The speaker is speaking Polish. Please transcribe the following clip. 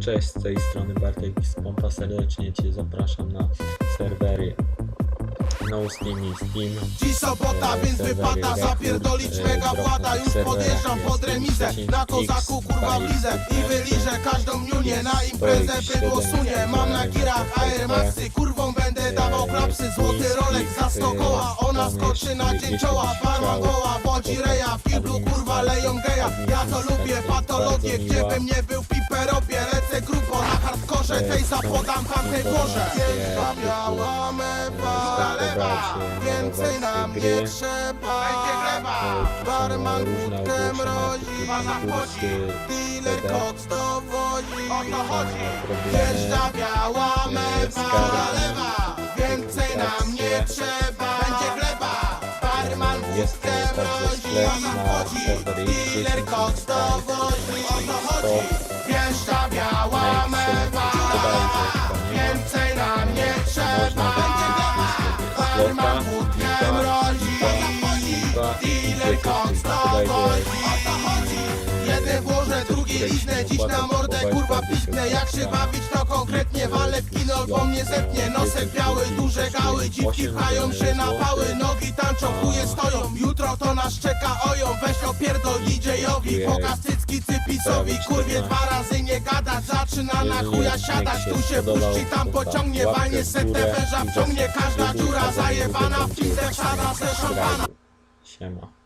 Cześć, z tej strony Bartek z Pompa. Serdecznie Cię zapraszam na serwery No Steam i Steam. Dziś sobota, E, więc wypada zapierdolić mega włada Już podjeżdżam pod remizę. 10 Na kozaku kurwa blizę. I 15, wyliżę każdą niunię. Na imprezę bydło 7, sunie. Mam na girach Air Maxy Kurwą będę dawał klapsy. Złoty Rolex za 100 koła. Ona skoczy na dzień czoła. Barma goła, bądź reja. W kiblu kurwa leją geja. Ja to lubię patologię. Gdzie bym nie był w piperopie Lecę grubo na hardkorze Tej zapodam tamtej górze Piękna biała mewa lewa. Więcej nam nie trzeba. Będzie gleba Barman wódkę mrozi Dealer koks dowozi O to chodzi. Wjeżdża biała mewa. lewa Więcej nam nie trzeba. Będzie gleba Barman wódkę mrozi O to chodzi. Dealer koks dowozi O Dowozi O to chodzi. Jeden włożę, drugi liznę Dziś na mordę. kurwa piknę Jak się bawić to konkretnie Walę w kino, bo mnie zepnie Nosek biały, duże gały Dziwki pchają się na pały Nogi tanczą, chuje stoją. Jutro to nas czeka oją Weź opierdol DJ-owi. Pokaz cycki cypisowi Kurwie dwa razy nie gadać Zaczyna na chuja siadać. Tu się puści, tam pociągnie Walnie setę węża wciągnie Każda dziura zajebana W pizdę wsada ze szampana Siema.